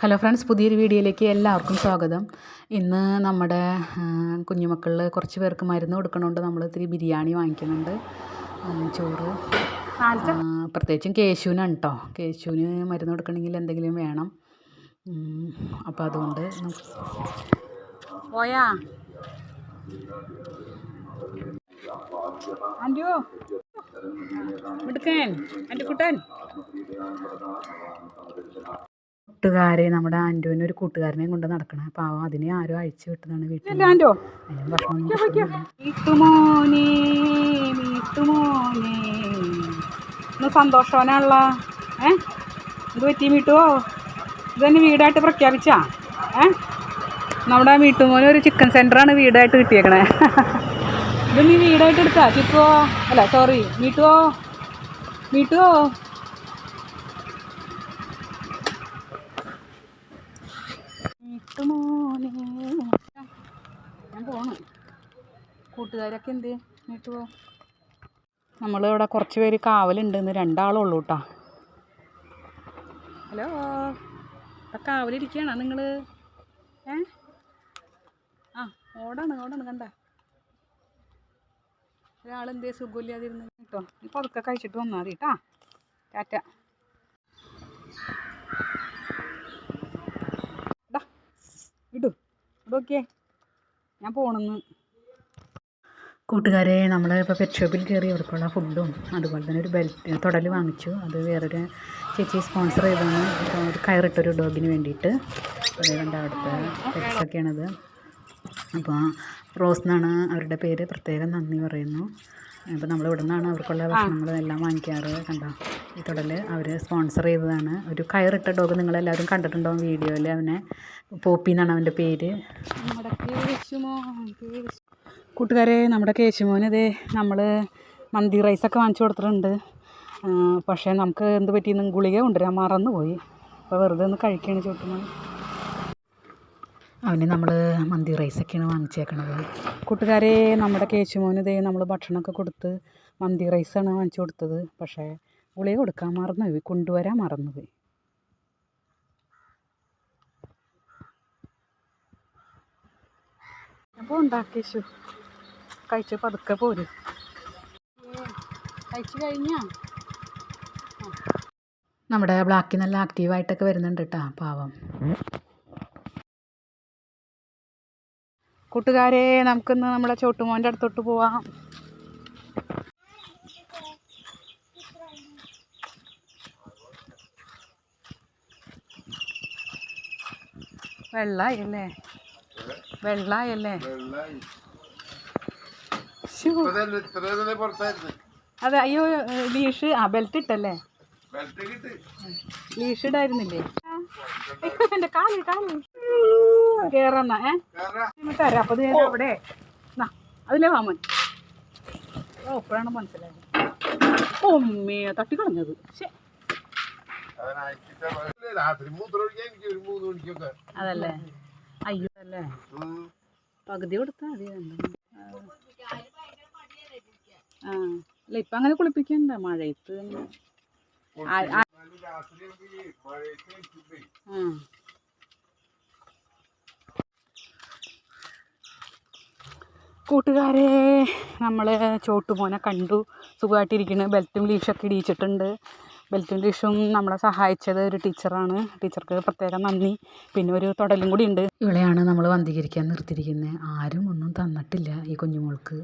Hello friends പുതിയൊരു വീഡിയോയിലേക്ക് എല്ലാവർക്കും സ്വാഗതം. ഇന്ന് നമ്മുടെ കുഞ്ഞുമക്കളിൽ കുറച്ച് പേർക്ക് മരുന്ന് കൊടുക്കണോണ്ട്. നമ്മൾ ഇത്തിരി ബിരിയാണി വാങ്ങിക്കുന്നുണ്ട്. ചോറ്. പ്രത്യേകിച്ചും കേശുവിനാണ് കേട്ടോ കേശുവിന് മരുന്ന് കൊടുക്കണമെങ്കിൽ എന്തെങ്കിലും വേണം. അപ്പോൾ അതുകൊണ്ട് പോയാ. ആന്റിയോ മിടുക്കൻ കുട്ടൻ കൂട്ടുകാരെ നമ്മുടെ ആന്റോനെ ഒരു കൂട്ടുകാരനെ കൊണ്ട് നടക്കണേ. പാവം അതിനെ ആരോ അഴിച്ചു വിട്ടതാണ് വീട്ടിൽ ഇന്ന് ഏ? ഇത് പറ്റി മീട്ടുവോ ഇതന്നെ വീടായിട്ട് പ്രഖ്യാപിച്ചാ? ഏ? നമ്മുടെ മീട്ടുമോന് ഒരു ചിക്കൻ സെന്റർ ആണ് വീടായിട്ട് കിട്ടിയേക്കണേ. ഇത് നീ വീടായിട്ട് എടുത്താ? ചിക്കുവോ അല്ല സോറി മീട്ടുവോ മീട്ടുവോ മീട്ടുമോനെ ഞാൻ പോണു. കൂട്ടുകാരൊക്കെ എന്ത്? മീട്ടുവോ നമ്മളിവിടെ കുറച്ച് പേര് കാവലുണ്ട് ഇന്ന് രണ്ടാളുള്ളൂ കേട്ടോ ഹലോ. ഇവിടെ കാവലിരിക്കുകയാണോ നിങ്ങൾ ഏ? ആ ഓടാണ് ഓടാണ് കണ്ട. ഒരാളെന്തേ സുഖമില്ലാതിരുന്ന് കേട്ടോ ഇപ്പൊ അതൊക്കെ കഴിച്ചിട്ട് വന്നാൽ മതി കേട്ടാ ടാറ്റ. ഇടൂ. ഇടോക്കിയേ ഞാൻ പോണെന്ന്. കൂട്ടുകാരെ നമ്മൾ ഇപ്പോൾ പെറ്റ് ഷോപ്പിൽ കയറി അവർക്കുള്ള ഫുഡും അതുപോലെ തന്നെ ഒരു ബെൽറ്റ് തുടൽ വാങ്ങിച്ചു. അത് വേറൊരു ചേച്ചി സ്പോൺസർ ചെയ്താണ് ഒരു കയറിട്ടൊരു ഡോഗിന് വേണ്ടിയിട്ട്. അത് കണ്ട അവിടുത്തെ പെറ്റ്സൊക്കെയാണത് അപ്പോൾ റോസ് എന്നാണ് അവരുടെ പേര്. പ്രത്യേകം നന്ദി പറയുന്നു. അപ്പോൾ നമ്മൾ ഇവിടെ നിന്നാണ് അവർക്കുള്ള ഭക്ഷണങ്ങളും എല്ലാം വാങ്ങിക്കാറ് കണ്ടോ? ഈ തുടൽ അവർ സ്പോൺസർ ചെയ്തതാണ്. ഒരു കയറിട്ട ഡോഗ് നിങ്ങളെല്ലാവരും കണ്ടിട്ടുണ്ടാവും വീഡിയോയിൽ അവനെ പോപ്പി എന്നാണ് അവന്റെ പേര്. കൂട്ടുകാരെ നമ്മുടെ കേശുമോൻ ഇതേ നമ്മൾ മന്തി റൈസൊക്കെ വാങ്ങിച്ചു കൊടുത്തിട്ടുണ്ട്. പക്ഷേ നമുക്ക് എന്ത് പറ്റിയെന്ന് ഗുളിക കൊണ്ടുവരാൻ മറന്നുപോയി. അപ്പോൾ വെറുതെ ഒന്ന് കഴിക്കുകയാണ് ചോട്ടുമോൻ അവന് നമ്മൾ മന്തി റൈസൊക്കെയാണ് വാങ്ങിച്ചേക്കണത്. കൂട്ടുകാരെ നമ്മുടെ കേശുമോന് ഇതേ നമ്മൾ ഭക്ഷണമൊക്കെ കൊടുത്ത് മന്തി റൈസാണ് വാങ്ങിച്ചു കൊടുത്തത്. പക്ഷേ ഗുളിക കൊടുക്കാൻ മറന്നുപോയി കൊണ്ടുവരാൻ മറന്നുപോയി അപ്പോൾ ഉണ്ടാക്കേശു കഴിച്ച്? പതുക്കെ പോര്. കഴിച്ചു കഴിഞ്ഞാ? നമ്മുടെ ബ്ലാക്കി നല്ല ആക്റ്റീവായിട്ടൊക്കെ വരുന്നുണ്ട് കേട്ടോ പാവം. കൂട്ടുകാരെ നമുക്കിന്ന് നമ്മുടെ ചോട്ടുമോന്റെ അടുത്തോട്ട് പോവാം. വെള്ളായല്ലേ? വെള്ളായല്ലേ. അതെ അയ്യോ ലീഷ് ആ ബെൽറ്റ് ഇട്ടല്ലേ? ലീഷ് ഇടായിരുന്നില്ലേ? എന്റെ കാൽ കാൽ. കേറന്ന ഏ? തരാം അപ്പൊ അവിടെ. അതിലെ വാമൻ ഓ ഇപ്പോഴാണ് മനസ്സിലായത്. ഒമ്മേ തട്ടിക്കളഞ്ഞത്. ശ്ശെ. രാത്രി മൂത്രമൊഴിക്കാൻ എനിക്ക് ഒരു മൂന്ന് മണിക്കൊക്കെ. അതല്ലേ? അയ്യോ അല്ലേ പകുതി കൊടുത്താൽ മതി ആ അല്ല ഇപ്പം അങ്ങനെ കുളിപ്പിക്കണ്ട മഴയത്ത് അങ്ങനെ. ആ, ആ, രാത്രി മഴയൊക്കെ അടിച്ചിട്ടേ ആ. കൂട്ടുകാരെ നമ്മൾ ചോട്ടുമോനെ കണ്ടു. സുഖമായിട്ടിരിക്കുന്നു. ബെൽറ്റും ലീഷൊക്കെ ഇടിയിച്ചിട്ടുണ്ട്. ബെൽറ്റും ലീഷും നമ്മളെ സഹായിച്ചത് ഒരു ടീച്ചറാണ്. ടീച്ചർക്ക് പ്രത്യേകം നന്ദി. പിന്നെ ഒരു തുടലും കൂടി ഉണ്ട്. ഇവളെയാണ് നമ്മൾ വന്ധീകരിക്കാൻ നിർത്തിയിരിക്കുന്നത് ആരും ഒന്നും തന്നിട്ടില്ല ഈ കുഞ്ഞുമോൾക്ക്.